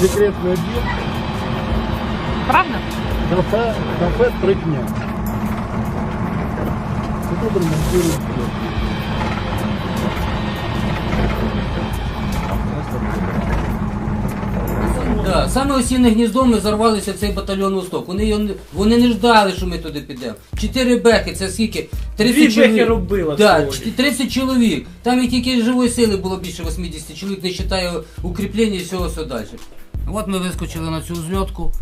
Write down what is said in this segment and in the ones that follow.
секретный объект, Правда? кафе, кафе «Трыкня». Это ремонтируют все. Да, саме осінне гніздо ми зарвалися в цей батальйон Восток. Вони, його не- вони не ждали, що ми туди підемо. Чотири беки, це скільки? 30 Дві чоловік. бехи робила да, сьогодні. чт- 30 чоловік. Там і тільки живої сили було більше 80 чоловік, не вважає укріплення і всього все далі. От ми вискочили на цю зльотку.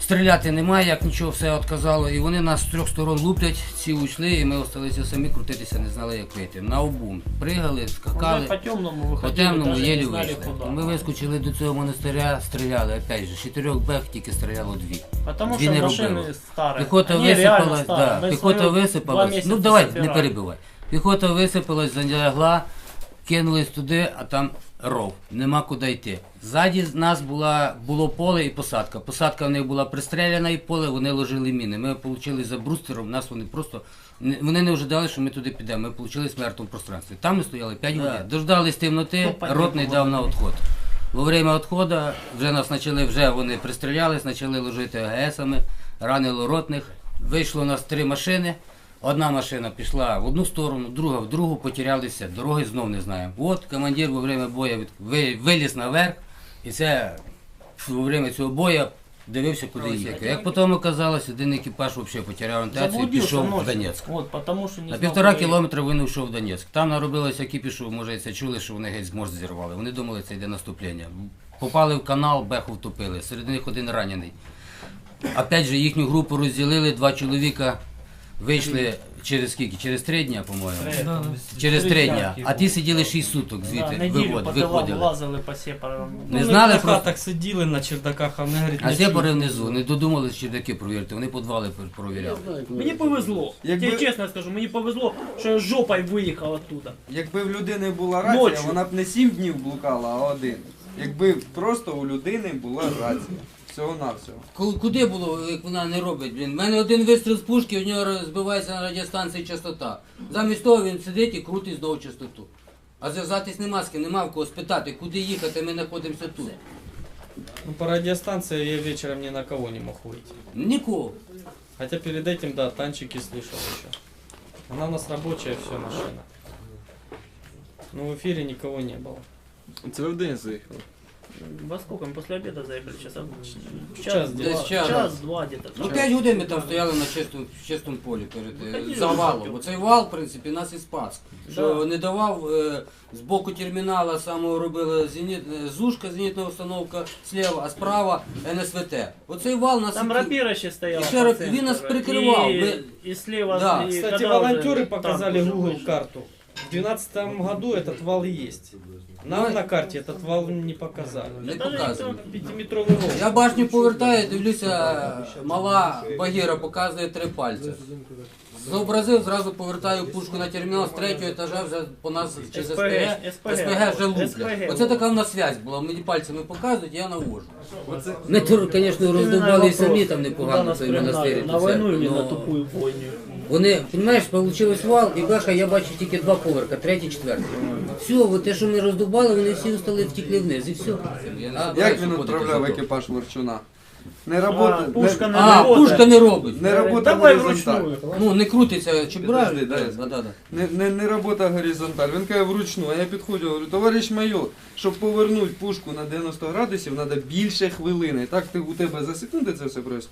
Стріляти немає, як нічого, все відказало. І вони нас з трьох сторон луплять, ці уйшли, і ми залишилися самі крутитися, не знали, як вийти. На обум. Пригали, скакали. Уже по темному По выходили, темному даже єлі не знали вийшли. куда. Ми вискочили до цього монастиря, стріляли, опять же, з чотирьох бех тільки стріляло дві. Потому Дві что не машины робило. старые. Піхота Они реально висипалась, старые. да, Мы піхота свою два висипалась. месяца Ну давай, не собирали. перебивай. Піхота висипалась, залягла, кинулись туди, а там ров. Нема куди йти. Ззаді з нас була, було поле і посадка. Посадка в них була пристреляна і поле, вони ложили міни. Ми отримали за брустером, нас вони просто. Вони не ожидали, що ми туди підемо. Ми отримали в мертвому пространстві. Там ми стояли 5 годин. Дождались темноти, ротний дав на відход. Во время відходу вже нас почали, вже вони пристрілялись, почали ложити АГСами, ранило ротних. Вийшло у нас три машини. Одна машина пішла в одну сторону, друга в другу, потерялися, дороги знов не знаємо. От командир во время бою виліз наверх, і це во время цього бою дивився, куди їхати. Як потім оказалось, один екіпаж взагалі потеряв орієнтацію і пішов в. Донецьк. Вот, потому что не На півтора кілометра він йшов в Донецьк. Там наробилося кіпішу, може це чули, що вони геть зморз зірвали. Вони думали, це йде наступлення. Попали в канал, беху втопили. Серед них один ранений. Опять же, їхню групу розділили, два чоловіка вийшли через скільки? Через три дня, по-моєму. ехать. Через три дня. А ті сиділи 6 суток звідти, вивод, виходили. лазали по сепарам. Не Ну, знали про хатах сиділи на чердаках, а вони говорять, а сепари внизу, не додумались чердаки провірити, вони підвали пер- провіряли. Мені повезло. Якби- Я чесно скажу, мені повезло, що я жопою виїхав оттуда. Якби в людини була рація, Ночі. вона б не сім днів блукала, а один. Якби просто у людини була рація. Всього навсього. Ку- Куди було, як вона не робить, блін? У мене один вистріл з пушки, у нього збивається на радіостанції частота. Замість того він сидить і крутить знову частоту. А зв'язатись нема з ким, нема в кого спитати, куди їхати, ми знаходимося тут. Ну, по радиостанции я вечером ни на кого не мог выйти. Нікого. Хотя перед этим, да, танчики слышал еще. Она у нас рабочая, все, машина. Но в эфире никого не было. Це ви в день заїхали? Во сколько? Мы после обеда заехали, часа Час, час, десь два, час. час, два где-то. Ну, час. 5 годин ми там стояли на чистому, чистому полі перед е, Ходили завалом. вокруг. Оцей вал, в принципі, нас і спас. Що Да. не давав е, з боку термінала самого робила зеніт, е, зушка, зенітна установка слева, а справа НСВТ. Оцей вал нас Там і- рапира ще стояла. І ще по рап- центру, він нас да. прикривав. І, Ми- і слева, Да. і Кстати, когда уже волонтеры танк показали уже Google вышел. карту. В 2012 году этот вал есть. Нам на карте этот вал не показали. Не Даже показано. Пятиметровый рост. Я башню повертаю, дивлюся, мала Багіра показує три пальці. Зобразив, зразу повертаю пушку на термінал з третього етажа вже по нас через СПГ, СПГ, СПГ вже луплять. СПГ. Оце така в нас связь була. Мені пальцями показують, я навожу. Ми, тут, звісно, роздовбали і Вопрос, самі там куда непогано нас цей пригнали? монастир. На войну или но на тупую бойню? Вони, розумієш, вийшов вал, і бляха, я бачу тільки два поверха, третій, четвертий. Все, от те, що ми роздубали, вони всі встали, втікли вниз, і все. Як він відправляв екіпаж Ворчуна? Не А, робота, пушка не, не А, работает. пушка не робить. не робота Давай горизонталь. Ну, не крутиться чебураш. Підожди, дай Да, да, да. Не, не, не робота горизонталь. Він каже вручну, а я підходжу, говорю, товариш майор, щоб повернути пушку на 90 градусів, треба більше хвилини. Так ти, у тебе за секунди це все відбувається.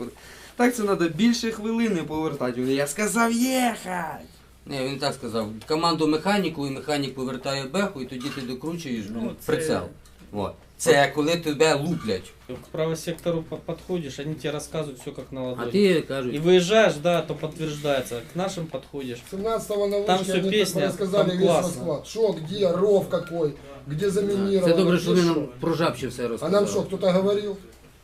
Так це треба більше хвилини повертати. Він, Я сказав їхати. Ні, він так сказав. Команду механіку, і механік повертає беху, і тоді ти докручуєш блін, Ну, це- прицел. От. Це коли тебе луплять. К правосектору по- подходишь, они тебе рассказывают все как на А ладони. ти И кажуть, выезжаешь, да, то подтверждается. К нашим подходишь. 17-го на Там вышке всё они песня, так рассказали там весь классно. расклад. Что, где, ров какой, где заминировано. це добре, що где вони шо. нам про жабче все А розказали. нам что, кто-то говорил?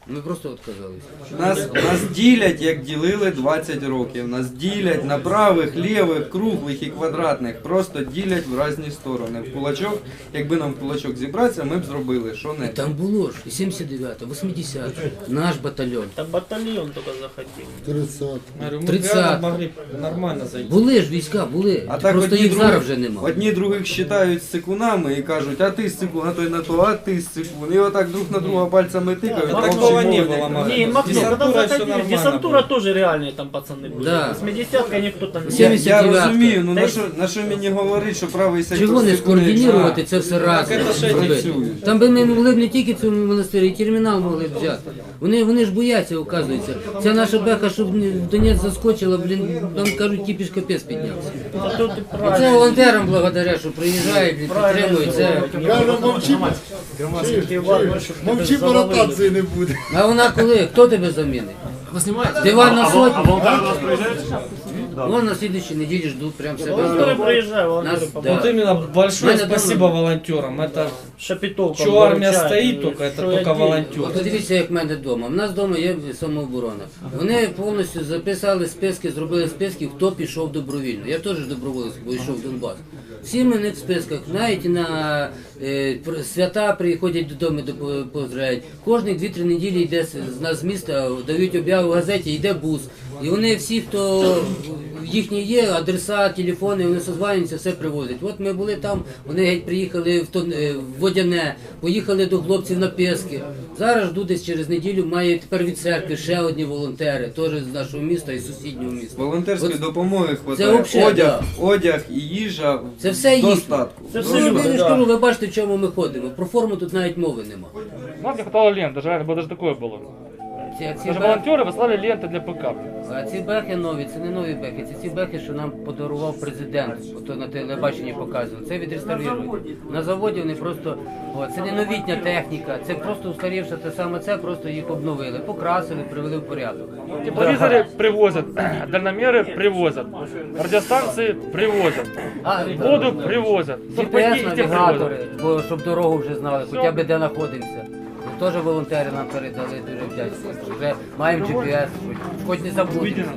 Ми просто відказалися. Нас, нас ділять, як ділили 20 років. Нас ділять на правих, лівих, круглих і квадратних. Просто ділять в різні сторони. В кулачок, якби нам в кулачок зібратися, ми б зробили що не. Там було ж і 79 80 наш батальйон. Та батальйон тільки захотів. 30. Говорю, мы 30. реально могли нормально зайти. Були ж війська, були. А так Просто одні їх других, зараз вже нема. одні других считають сикунами і кажуть, а ти сикун, а той на то, а ти сикун. І отак друг на друга пальцами тикають такого мовчать, не мовлять. было, Максим. Не, Максим, Десантура когда все заходили, нормально десантура было. тоже реальные там пацаны были. Да. 80-ка никто там не... Всем- Я, я 79-ка. розумію, ну Та на й- що, на що мені говорить, що правий сектор Чого не сикуни, скоординувати а, це все разом? це ж зробити? працюють. Там би ми могли б не тільки цю монастирі, і термінал могли б взяти. Вони, вони ж бояться, оказується. Ця наша беха, щоб не- в Донець заскочила, блін, нам кажуть, кипіш капець піднявся. Да тут ты Це правильно. волонтерам благодаря, що приїжджають, блін, підтримують. Це... Реально мовчи, Ты, Иван, чтоб тебя мовчи, по завалили. ротації не буде. А вона коли? Хто тебе замінить? Диван на сотню. волонтери до нас приїжджають? Вон на слідчій неділі ждуть прям себе. Волонтеры приезжают, волонтеры Нас- Вот да. помогают. именно большое Мене спасибо волонтерам. Это Шапитовка. что армия выручает, стоит ну, только, это что только отдельно. волонтеры. От подивіться, як в мене вдома. У нас вдома є самооборона. Вони повністю записали списки, зробили списки, хто пішов добровільно. Я теж доброволець, бо йшов в Донбас. Всі мене в списках, навіть на е, пр- свята приходять додому, допо- поздравляють. Кожні 2-3 неділі йде з з нас з міста, дають об'яву в газеті, йде бус. І вони всі, хто їхні є, адреса, телефони, вони созванюються, все привозять. От ми були там, вони геть приїхали в, Тон- е, в Водяне, поїхали до хлопців на Пески. Зараз жду десь через неділю, має тепер від церкви ще одні волонтери, теж з нашого міста і сусіднього міста. Волонтерської От допомоги Це хватає. вообще, Одяг, одяг і їжа Це все їхнє. достатку. Це все Ну, я да. кажу, ви бачите, в чому ми ходимо. Про форму тут навіть мови нема. Нам не хватало лент, даже реально, бо даже такое було. Ці, ці, Даже бе- волонтери вислали ленти для ПК. а ці бехи нові, це не нові бехи, це ті бехи, що нам подарував президент. Ото на телебаченні показували. Це відреставрують. На заводі вони просто. О, це не новітня техніка, це просто устарівша те саме це, просто їх обновили, покрасили, привели в порядок. Тепловизоры привозят, дальномеры привозят, радиостанции привозят, А, воду привозят, сухпайки и те привозят. GPS-навігатори, бо щоб дорогу вже знали, хоча б де знаходимося. Теж волонтери нам передали, дуже вдячні. Вже маємо GPS, хоч- не забудемо.